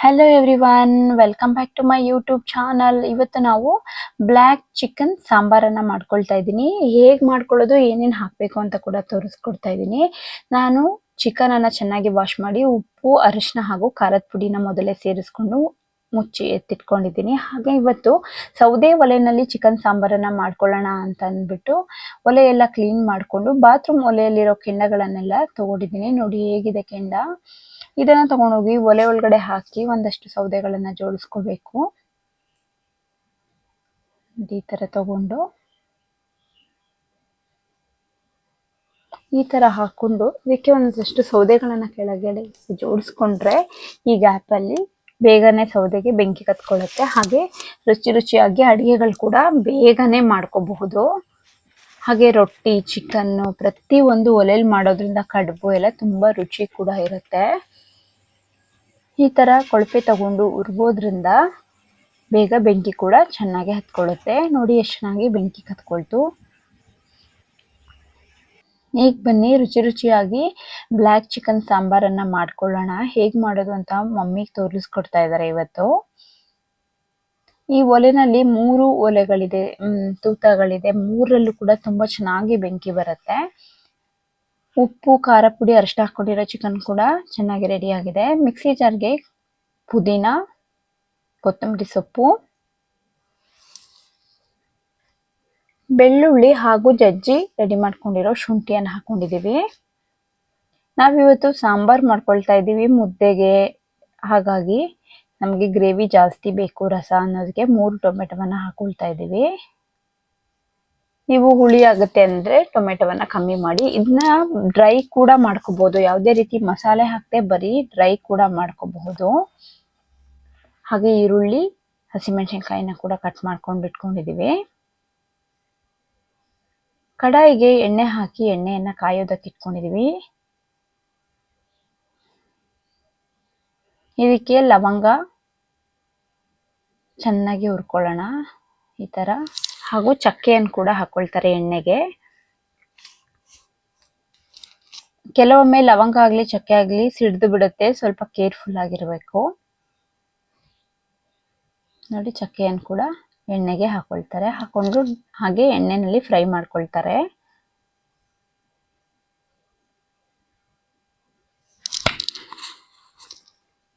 Hello everyone welcome back to my YouTube channel ಇವತ್ತು ನಾವು black chicken ಸಾಂಬಾರನ್ನು ಮಾಡ್ಕೊಳ್ತಾ ಇದ್ದೀನಿ. ಹೇಗೆ ಮಾಡ್ಕೊಳ್ಳೋದು, ಏನೇನು ಹಾಕಬೇಕು ಅಂತ ಕೂಡ ತೋರಿಸ್ಕೊಡ್ತಾ ಇದ್ದೀನಿ. ನಾನು ಚಿಕನನ್ನು ಚೆನ್ನಾಗಿ ವಾಶ್ ಮಾಡಿ ಉಪ್ಪು ಅರಿಶಿನ ಹಾಗೂ ಖಾರದ ಪುಡಿನ ಮೊದಲೇ ಸೇರಿಸ್ಕೊಂಡು ಮುಚ್ಚಿ ಎತ್ತಿಟ್ಕೊಂಡಿದ್ದೀನಿ. ಹಾಗೆ ಇವತ್ತು ಸೌದೆ ಒಲೆಯಲ್ಲಿ ಚಿಕನ್ ಸಾಂಬಾರನ್ನು ಮಾಡ್ಕೊಳ್ಳೋಣ ಅಂತ ಅಂದ್ಬಿಟ್ಟು ಒಲೆ ಎಲ್ಲ ಕ್ಲೀನ್ ಮಾಡಿಕೊಂಡು ಬಾತ್ರೂಮ್ ಒಲೆಯಲ್ಲಿರೋ ಕೆಂಡಗಳನ್ನೆಲ್ಲ ತಗೊಂಡಿದ್ದೀನಿ. ನೋಡಿ ಹೇಗಿದೆ ಕೆಂಡ. ಇದನ್ನ ತಗೊಂಡೋಗಿ ಒಲೆ ಒಳಗಡೆ ಹಾಕಿ ಒಂದಷ್ಟು ಸೌದೆಗಳನ್ನ ಜೋಡಿಸ್ಕೋಬೇಕು. ಈ ತರ ತಗೊಂಡು ಈ ತರ ಹಾಕೊಂಡು ಇದಕ್ಕೆ ಒಂದಷ್ಟು ಸೌದೆಗಳನ್ನ ಕೆಳಗಡೆ ಜೋಡಿಸ್ಕೊಂಡ್ರೆ ಈ ಗ್ಯಾಪ್ ಅಲ್ಲಿ ಬೇಗನೆ ಸೌದೆಗೆ ಬೆಂಕಿ ಕತ್ಕೊಳ್ಳುತ್ತೆ. ಹಾಗೆ ರುಚಿ ರುಚಿಯಾಗಿ ಅಡಿಗೆಗಳು ಕೂಡ ಬೇಗನೆ ಮಾಡ್ಕೋಬಹುದು. ಹಾಗೆ ರೊಟ್ಟಿ ಚಿಕನ್ನು ಪ್ರತಿ ಒಂದು ಒಲೆಯಲ್ಲಿ ಮಾಡೋದ್ರಿಂದ ಕಡುಬು ಎಲ್ಲ ತುಂಬಾ ರುಚಿ ಕೂಡ ಇರುತ್ತೆ. ಈ ಥರ ಕೊಳಪೆ ತಗೊಂಡು ಉರ್ಬೋದ್ರಿಂದ ಬೇಗ ಬೆಂಕಿ ಕೂಡ ಚೆನ್ನಾಗಿ ಹತ್ಕೊಳ್ಳುತ್ತೆ. ನೋಡಿ ಎಷ್ಟು ಚೆನ್ನಾಗಿ ಬೆಂಕಿ ಕತ್ಕೊಳ್ತು. ಈಗ ಬನ್ನಿ, ರುಚಿ ರುಚಿಯಾಗಿ ಬ್ಲ್ಯಾಕ್ ಚಿಕನ್ ಸಾಂಬಾರನ್ನು ಮಾಡ್ಕೊಳ್ಳೋಣ. ಹೇಗ್ ಮಾಡೋದು ಅಂತ ಮಮ್ಮಿಗೆ ತೋರಿಸ್ಕೊಡ್ತಾ ಇದ್ದಾರೆ ಇವತ್ತು. ಈ ಒಲೆನಲ್ಲಿ ಮೂರು ಒಲೆಗಳಿದೆ ತೂತಗಳಿದೆ ಮೂರರಲ್ಲೂ ಕೂಡ ತುಂಬಾ ಚೆನ್ನಾಗಿ ಬೆಂಕಿ ಬರುತ್ತೆ. ಉಪ್ಪು, ಖಾರ ಪುಡಿ ಅರಿಶಿನ ಹಾಕೊಂಡಿರೋ ಚಿಕನ್ ಕೂಡ ಚೆನ್ನಾಗಿ ರೆಡಿ ಆಗಿದೆ. ಮಿಕ್ಸಿ ಜಾರ್ಗೆ ಪುದೀನ, ಕೊತ್ತಂಬರಿ ಸೊಪ್ಪು, ಬೆಳ್ಳುಳ್ಳಿ ಹಾಗೂ ಜಜ್ಜಿ ರೆಡಿ ಮಾಡ್ಕೊಂಡಿರೋ ಶುಂಠಿಯನ್ನು ಹಾಕೊಂಡಿದ್ದೀವಿ ನಾವಿವತ್ತು ಸಾಂಬಾರು ಮಾಡ್ಕೊಳ್ತಾ ಇದ್ದೀವಿ ಮುದ್ದೆಗೆ. ಹಾಗಾಗಿ ನಮಗೆ ಗ್ರೇವಿ ಜಾಸ್ತಿ ಬೇಕು, ರಸ ಅನ್ನೋದಕ್ಕೆ ಮೂರು ಟೊಮೆಟೊವನ್ನು ಹಾಕೊಳ್ತಾ ಇದ್ದೀವಿ. ನೀವು ಹುಳಿ ಆಗುತ್ತೆ ಅಂದ್ರೆ ಟೊಮೆಟೊವನ್ನ ಕಮ್ಮಿ ಮಾಡಿ. ಇದನ್ನ ಡ್ರೈ ಕೂಡ ಮಾಡ್ಕೋಬಹುದು ಯಾವುದೇ ರೀತಿ ಮಸಾಲೆ ಹಾಕದೆ ಬರೀ ಡ್ರೈ ಕೂಡ ಮಾಡ್ಕೋಬಹುದು. ಹಾಗೆ ಈರುಳ್ಳಿ, ಹಸಿಮೆಣಸಿನ್ಕಾಯಿನ ಕೂಡ ಕಟ್ ಮಾಡ್ಕೊಂಡು ಇಟ್ಕೊಂಡಿದೀವಿ ಕಡಾಯಿಗೆ ಎಣ್ಣೆ ಹಾಕಿ ಎಣ್ಣೆಯನ್ನ ಕಾಯೋದಕ್ಕೆ ಇಟ್ಕೊಂಡಿದೀವಿ. ಇದಕ್ಕೆ ಲವಂಗ ಚೆನ್ನಾಗಿ ಹುರ್ಕೊಳ್ಳೋಣ. ಈ ತರ. ಹಾಗೂ ಚಕ್ಕೆಯನ್ನು ಕೂಡ ಹಾಕೊಳ್ತಾರೆ ಎಣ್ಣೆಗೆ. ಕೆಲವೊಮ್ಮೆ ಲವಂಗ ಆಗಲಿ, ಚಕ್ಕೆ ಆಗಲಿ ಸಿಡ್ದು ಬಿಡುತ್ತೆ. ಸ್ವಲ್ಪ ಕೇರ್ಫುಲ್ ಆಗಿರಬೇಕು. ನೋಡಿ, ಚಕ್ಕೆಯನ್ನು ಕೂಡ ಎಣ್ಣೆಗೆ ಹಾಕೊಳ್ತಾರೆ. ಹಾಕೊಂಡು ಹಾಗೆ ಎಣ್ಣೆನಲ್ಲಿ ಫ್ರೈ ಮಾಡ್ಕೊಳ್ತಾರೆ.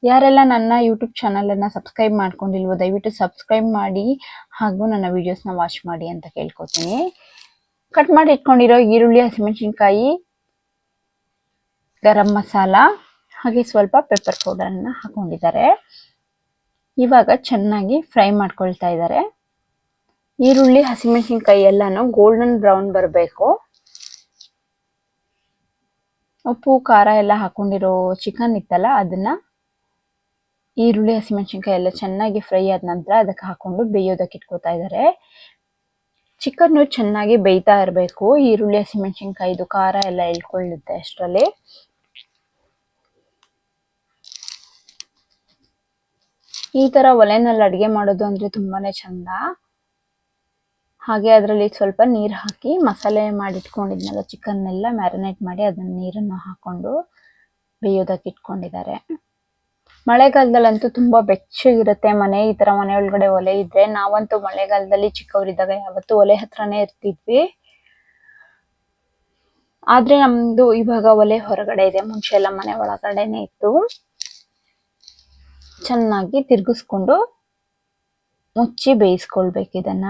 ಯಾರೆಲ್ಲ ನನ್ನ ಯೂಟ್ಯೂಬ್ ಚಾನಲನ್ನು ಸಬ್ಸ್ಕ್ರೈಬ್ ಮಾಡ್ಕೊಂಡಿಲ್ವೋ, ದಯವಿಟ್ಟು ಸಬ್ಸ್ಕ್ರೈಬ್ ಮಾಡಿ. ಹಾಗೂ ನನ್ನ ವಿಡಿಯೋಸ್ನ ವಾಚ್ ಮಾಡಿ ಅಂತ ಕೇಳ್ಕೊತೀನಿ. ಕಟ್ ಮಾಡಿ ಇಟ್ಕೊಂಡಿರೋ ಈರುಳ್ಳಿ, ಹಸಿಮೆಣಸಿನ್ಕಾಯಿ, ಗರಂ ಮಸಾಲ, ಹಾಗೆ ಸ್ವಲ್ಪ ಪೆಪ್ಪರ್ ಪೌಡರನ್ನು ಹಾಕೊಂಡಿದ್ದಾರೆ. ಇವಾಗ ಚೆನ್ನಾಗಿ ಫ್ರೈ ಮಾಡ್ಕೊಳ್ತಾ ಇದ್ದಾರೆ. ಈರುಳ್ಳಿ, ಹಸಿಮೆಣಸಿನ್ಕಾಯಿ ಎಲ್ಲನೂ ಗೋಲ್ಡನ್ ಬ್ರೌನ್ ಬರಬೇಕು. ಉಪ್ಪು, ಖಾರ ಎಲ್ಲ ಹಾಕೊಂಡಿರೋ ಚಿಕನ್ ಇತ್ತಲ್ಲ, ಅದನ್ನ ಈರುಳ್ಳಿ, ಹಸಿಮೆಣಸಿನ್ಕಾಯಿ ಎಲ್ಲ ಚೆನ್ನಾಗಿ ಫ್ರೈ ಆದ ನಂತರ ಅದಕ್ಕೆ ಹಾಕೊಂಡು ಬೇಯೋದಕ್ಕೆ ಇಟ್ಕೋತಾ ಇದ್ದಾರೆ ಚಿಕನ್ನು ಚೆನ್ನಾಗಿ ಬೇಯ್ತಾ ಇರಬೇಕು. ಈರುಳ್ಳಿ, ಹಸಿಮೆಣಸಿನ್ಕಾಯಿದು, ಖಾರ ಎಲ್ಲ ಎಳ್ಕೊಳ್ಳುತ್ತೆ ಅಷ್ಟರಲ್ಲಿ. ಈ ಥರ ಒಲೆನಲ್ಲಿ ಅಡುಗೆ ಮಾಡೋದು ಅಂದರೆ ತುಂಬಾ ಚಂದ. ಹಾಗೆ ಅದರಲ್ಲಿ ಸ್ವಲ್ಪ ನೀರು ಹಾಕಿ ಮಸಾಲೆ ಮಾಡಿಟ್ಕೊಂಡಿದ್ನಲ್ಲ ಚಿಕನ್ನೆಲ್ಲ ಮ್ಯಾರಿನೇಟ್ ಮಾಡಿ ಅದನ್ನ ನೀರನ್ನು ಹಾಕೊಂಡು ಬೇಯೋದಕ್ಕೆ ಇಟ್ಕೊಂಡಿದ್ದಾರೆ. ಮಳೆಗಾಲದಲ್ಲಂತೂ ತುಂಬಾ ಬೆಚ್ಚಗಿರುತ್ತೆ ಮನೆ, ಈ ತರ ಮನೆ ಒಳಗಡೆ ಒಲೆ ಇದ್ರೆ. ನಾವಂತೂ ಮಳೆಗಾಲದಲ್ಲಿ ಚಿಕ್ಕವರಿದ್ದಾಗ ಯಾವತ್ತೂ ಒಲೆ ಹತ್ರನೇ ಇರ್ತಿದ್ವಿ. ಆದ್ರೆ ನಮ್ದು ಇವಾಗ ಒಲೆ ಹೊರಗಡೆ ಇದೆ, ಮುಂಚೆ ಎಲ್ಲ ಮನೆ ಒಳಗಡೆನೆ ಇತ್ತು. ಚೆನ್ನಾಗಿ ತಿರ್ಗಿಸ್ಕೊಂಡು ಮುಚ್ಚಿ ಬೇಯಿಸ್ಕೊಳ್ಬೇಕು ಇದನ್ನ.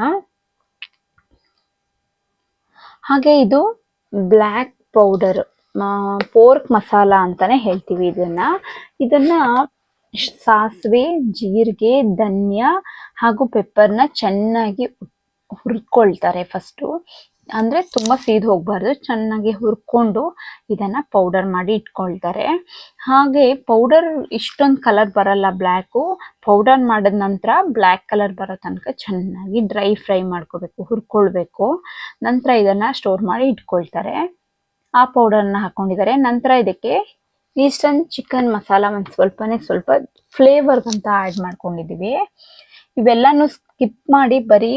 ಹಾಗೆ ಇದು ಬ್ಲ್ಯಾಕ್ ಪೌಡರ್ ಪೋರ್ಕ್ ಮಸಾಲ ಅಂತಾನೆ ಹೇಳ್ತೀವಿ ಇದನ್ನ. ಇದನ್ನ ಸಾಸಿವೆ, ಜೀರಿಗೆ, ಧನ್ಯ ಹಾಗೂ ಪೆಪ್ಪರ್ನ ಚೆನ್ನಾಗಿ ಹುರ್ಕೊಳ್ತಾರೆ ಫಸ್ಟು ಅಂದರೆ ತುಂಬ ಸೀದ್ ಹೋಗ್ಬಾರ್ದು, ಚೆನ್ನಾಗಿ ಹುರ್ಕೊಂಡು ಇದನ್ನು ಪೌಡರ್ ಮಾಡಿ ಇಟ್ಕೊಳ್ತಾರೆ. ಹಾಗೆ ಪೌಡರ್ ಇಷ್ಟೊಂದು ಕಲರ್ ಬರಲ್ಲ ಬ್ಲ್ಯಾಕು ಪೌಡರ್ ಮಾಡಿದ ನಂತರ ಬ್ಲ್ಯಾಕ್ ಕಲರ್ ಬರೋ ತನಕ ಚೆನ್ನಾಗಿ ಡ್ರೈ ಫ್ರೈ ಮಾಡ್ಕೋಬೇಕು, ಹುರ್ಕೊಳ್ಬೇಕು. ನಂತರ ಇದನ್ನು ಸ್ಟೋರ್ ಮಾಡಿ ಇಟ್ಕೊಳ್ತಾರೆ. ಆ ಪೌಡರ್ನ ಹಾಕೊಂಡಿದ್ದಾರೆ. ನಂತರ ಇದಕ್ಕೆ ಈಸ್ಟರ್ನ್ ಚಿಕನ್ ಮಸಾಲ ಒಂದು ಸ್ವಲ್ಪನೇ ಸ್ವಲ್ಪ ಫ್ಲೇವರ್ಗಂತ ಆ್ಯಡ್ ಮಾಡ್ಕೊಂಡಿದ್ದೀವಿ ಇವೆಲ್ಲನೂ ಸ್ಕಿಪ್ ಮಾಡಿ ಬರೀ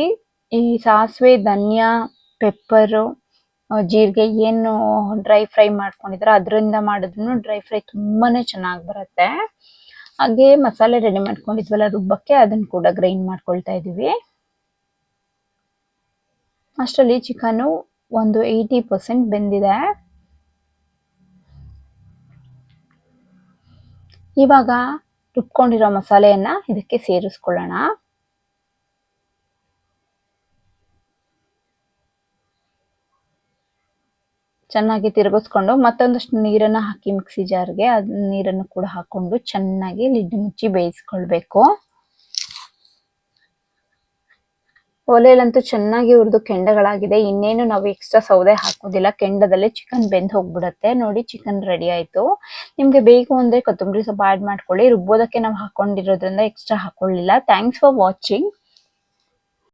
ಈ ಸಾಸಿವೆ, ಧನಿಯಾ ಪೆಪ್ಪರು ಜೀರಿಗೆ ಏನು ಡ್ರೈ ಫ್ರೈ ಮಾಡ್ಕೊಂಡಿದ್ರೆ ಅದರಿಂದ ಮಾಡಿದ್ರು ಡ್ರೈ ಫ್ರೈ ತುಂಬಾನೇ ಚೆನ್ನಾಗಿ ಬರುತ್ತೆ. ಹಾಗೆ ಮಸಾಲೆ ರೆಡಿ ಮಾಡ್ಕೊಂಡಿದ್ವಲ್ಲ ರುಬ್ಬಕ್ಕೆ ಅದನ್ನ ಕೂಡ ಗ್ರೈಂಡ್ ಮಾಡ್ಕೊಳ್ತಾ ಇದ್ದೀವಿ ಅಷ್ಟರಲ್ಲಿ ಚಿಕನು ಒಂದು ಏಯ್ಟಿ ಪರ್ಸೆಂಟ್ ಬೆಂದಿದೆ. ಇವಾಗ ರುಬ್ಕೊಂಡಿರೋ ಮಸಾಲೆಯನ್ನ ಇದಕ್ಕೆ ಸೇರಿಸ್ಕೊಳ್ಳೋಣ. ಚೆನ್ನಾಗಿ ತಿರುಗಿಸ್ಕೊಂಡು ಮತ್ತೊಂದಷ್ಟು ನೀರನ್ನು ಹಾಕಿ ಮಿಕ್ಸಿ ಜಾರ್ಗೆ, ಅದ್ ನೀರನ್ನು ಕೂಡ ಹಾಕೊಂಡು ಚೆನ್ನಾಗಿ ಲಿಡ್ ಮುಚ್ಚಿ ಬೇಯಿಸ್ಕೊಳ್ಬೇಕು. ಒಲೆಯಲ್ಲಂತೂ ಚೆನ್ನಾಗಿ ಹುರಿದು ಕೆಂಡಗಳಾಗಿದೆ. ಇನ್ನೇನು ನಾವು ಎಕ್ಸ್ಟ್ರಾ ಸೌದೆ ಹಾಕೋದಿಲ್ಲ ಕೆಂಡದಲ್ಲಿ ಚಿಕನ್ ಬೆಂದ್ ಹೋಗ್ಬಿಡುತ್ತೆ. ನೋಡಿ ಚಿಕನ್ ರೆಡಿ ಆಯ್ತು. ನಿಮ್ಗೆ ಬೇಕು ಅಂದ್ರೆ ಕೊತ್ತಂಬರಿ ಸೊಪ್ಪು ಆಡ್ ಮಾಡ್ಕೊಳ್ಳಿ. ರುಬ್ಬೋದಕ್ಕೆ ನಾವು ಹಾಕೊಂಡಿರೋದ್ರಿಂದ ಎಕ್ಸ್ಟ್ರಾ ಹಾಕೊಳ್ಳಿಲ್ಲ. Thanks for watching